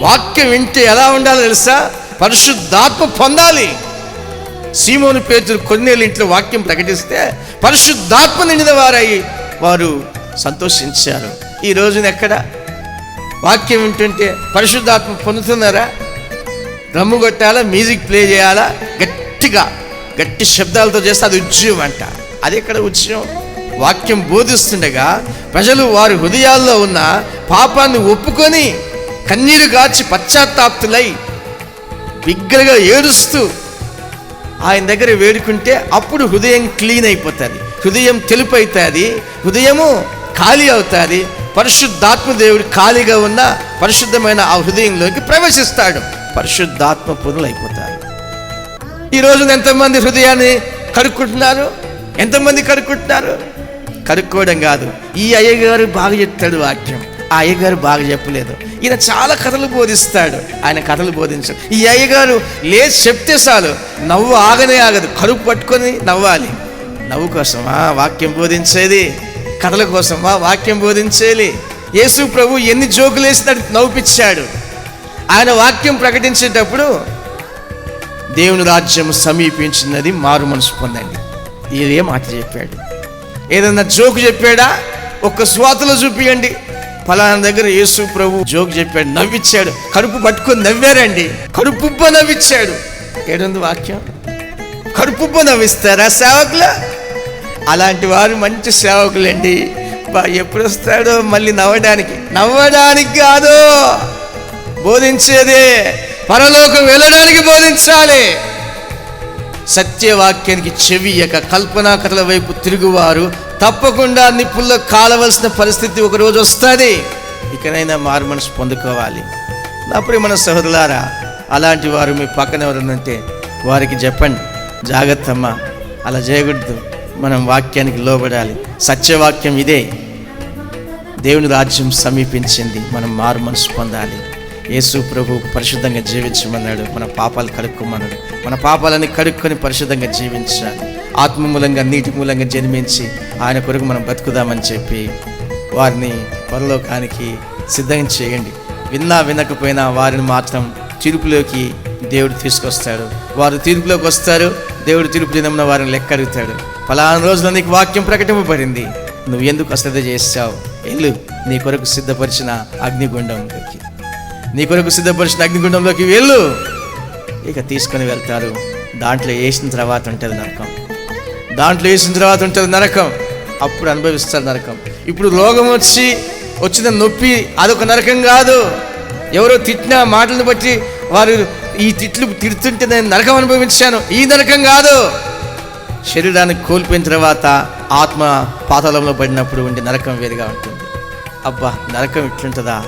వాక్యం వింటే ఎలా ఉండాలో తెలుసా? పరిశుద్ధాత్మ పొందాలి. సీమోని పేతులు కొన్నేళ్ళ ఇంట్లో వాక్యం ప్రకటిస్తే పరిశుద్ధాత్మ నిండిన వారై వారు సంతోషించారు. ఈ రోజున ఎక్కడ? వాక్యం వింటుంటే పరిశుద్ధాత్మ పొందుతున్నారా? డ్రమ్ము కొట్టాలా? మ్యూజిక్ ప్లే చేయాలా? గట్టిగా గట్టి శబ్దాలతో చేస్తే అది ఉద్యమం అంట. అది ఎక్కడ ఉద్యమం వాక్యం బోధిస్తుండగా ప్రజలు వారి హృదయాల్లో ఉన్న పాపాన్ని ఒప్పుకొని కన్నీరు గాచి పశ్చాత్తాప్తులై బిగ్గరగా ఏడుస్తూ ఆయన దగ్గర వేడుకుంటే అప్పుడు హృదయం క్లీన్ అయిపోతుంది. హృదయం తెలుపు అవుతుంది. హృదయము ఖాళీ అవుతుంది. పరిశుద్ధాత్మ దేవుడు ఖాళీగా ఉన్న పరిశుద్ధమైన ఆ హృదయంలోకి ప్రవేశిస్తాడు. పరిశుద్ధాత్మ పొనులు అయిపోతారు ఈ రోజున ఎంతమంది హృదయాన్ని కడుక్కుంటున్నారు ఎంతమంది కడుక్కుంటున్నారు కనుక్కోవడం కాదు. ఈ అయ్యగారు బాగా చెప్తాడు వాక్యం. ఆ అయ్యగారు బాగా చెప్పలేదు. ఈయన చాలా కథలు బోధిస్తాడు. ఆయన కథలు బోధించాడు. ఈ అయ్యగారు లేచి చెప్తే చాలు నవ్వు ఆగనే ఆగదు. కడుపు పట్టుకొని నవ్వాలి. నవ్వు కోసమా వాక్యం బోధించేది? కథల కోసమా వాక్యం బోధించేది? యేసు ప్రభు ఎన్ని జోకులు వేసినట్టు నవ్వుపిచ్చాడు ఆయన వాక్యం ప్రకటించేటప్పుడు దేవుని రాజ్యం సమీపించినది మారు మనసు పొందండి. ఇదే మాట చెప్పాడు. ఏదన్నా జోకు చెప్పాడా? ఒక్క స్వాతలో చూపియండి. ఫలానా దగ్గర యేసు ప్రభు జోక్ చెప్పాడు నవ్విచ్చాడు. కడుపు పట్టుకొని నవ్వారండి. కడుపుబ్బ నవ్విచ్చాడు. ఏడుంది వాక్యం? కడుపుబ్బ నవ్విస్తారా సేవకులు? అలాంటి వారు మంచి సేవకులండి. ఎప్పుడు వస్తాడో మళ్ళీ నవ్వడానికి? నవ్వడానికి కాదు. బోధించేదే. పరలోకం వెళ్ళడానికి బోధించాలి. సత్యవాక్యానికి చెవియక కల్పనా కథల వైపు తిరుగువారు తప్పకుండా నిప్పుల్లో కాలవలసిన పరిస్థితి ఒకరోజు వస్తుంది. ఇకనైనా మారు మనసు పొందుకోవాలి. నా మన సహోదరులారా అలాంటి వారు మీ పక్కన ఎవరున్నంటే వారికి చెప్పండి. జాగ్రత్తమ్మ అలా చేయకూడదు. మనం వాక్యానికి లోబడాలి. సత్యవాక్యం ఇదే. దేవుని రాజ్యం సమీపించింది. మనం మారు మనసు పొందాలి. యేసు ప్రభు పరిశుద్ధంగా జీవించమన్నాడు. మన పాపాలు కడుక్కోమన్నాడు మన పాపాలని కడుక్కొని పరిశుద్ధంగా జీవించాలి ఆత్మ మూలంగా నీటి మూలంగా జన్మించి ఆయన కొరకు మనం బతుకుదామని చెప్పి వారిని పరలోకానికి సిద్ధం చేయండి. విన్నా వినకపోయినా వారిని మాత్రం తీర్పులోకి దేవుడు తీసుకొస్తాడు. వారు తీర్పులోకి వస్తారు. దేవుడు తీర్పు దినమున వారిని లెక్క అడుగుతాడు ఫలానా రోజున నీకు వాక్యం ప్రకటింపబడింది. నువ్వు ఎందుకు అశ్రద్ధ చేస్తావు వెళ్ళు. నీ కొరకు సిద్ధపరిచిన అగ్నిగుండంలోకి నీ కొరకు సిద్ధపరిచిన అగ్నిగుండంలోకి వెళ్ళు. ఇక తీసుకొని వెళ్తారు. దాంట్లో వేసిన తర్వాత ఉంటుంది నరకం. దాంట్లో వేసిన తర్వాత ఉంటుంది నరకం. అప్పుడు అనుభవిస్తారు నరకం. ఇప్పుడు రోగం వచ్చి వచ్చిన నొప్పి అదొక నరకం కాదు. ఎవరో తిట్టిన మాటలను బట్టి వారు ఈ తిట్లు తిడుతుంటే నేను నరకం అనుభవించాను. ఈ నరకం కాదు. శరీరాన్ని కోల్పోయిన తర్వాత ఆత్మ పాతాళంలో పడినప్పుడు ఉండే నరకం వేరుగా ఉంటుంది. అబ్బా నరకం ఇట్లుంటుందా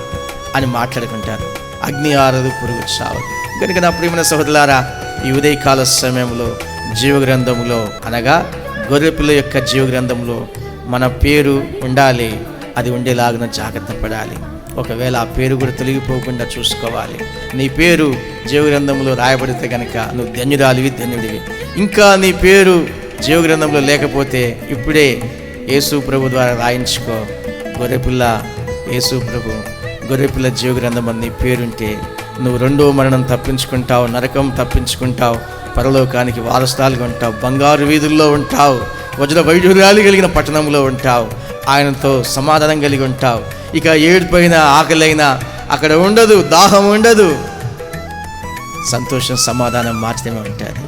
అని మాట్లాడుకుంటారు. అగ్ని ఆరదు పురుగు చావదు. కనుక నా ప్రియమైన సహోదరులారా ఈ ఉదయకాల సమయంలో జీవగ్రంథంలో అనగా గొర్రెపిల్ల యొక్క జీవగ్రంథంలో మన పేరు ఉండాలి అది ఉండేలాగిన జాగ్రత్త పడాలి. ఒకవేళ ఆ పేరు కూడా తొలగిపోకుండా చూసుకోవాలి. నీ పేరు జీవగ్రంథంలో రాయబడితే కనుక నువ్వు ధన్యురాలివి ధన్యుడివి. ఇంకా నీ పేరు జీవగ్రంథంలో లేకపోతే ఇప్పుడే యేసు ప్రభు ద్వారా రాయించుకో. గొర్రెపిల్ల యేసు ప్రభు గొర్రెపిల్ల జీవగ్రంథం అని నీ పేరుంటే నువ్వు రెండో మరణం తప్పించుకుంటావు నరకం తప్పించుకుంటావు పరలోకానికి వారసురాలుగా ఉంటావు బంగారు వీధుల్లో ఉంటావు వజ్ర వైఢూర్యాలు కలిగిన పట్టణంలో ఉంటావు ఆయనతో సమాధానం కలిగి ఉంటావు. ఇక ఏడుపైన ఆకలైనా అక్కడ ఉండదు దాహం ఉండదు. సంతోషం సమాధానం మాత్రమే ఉంటారు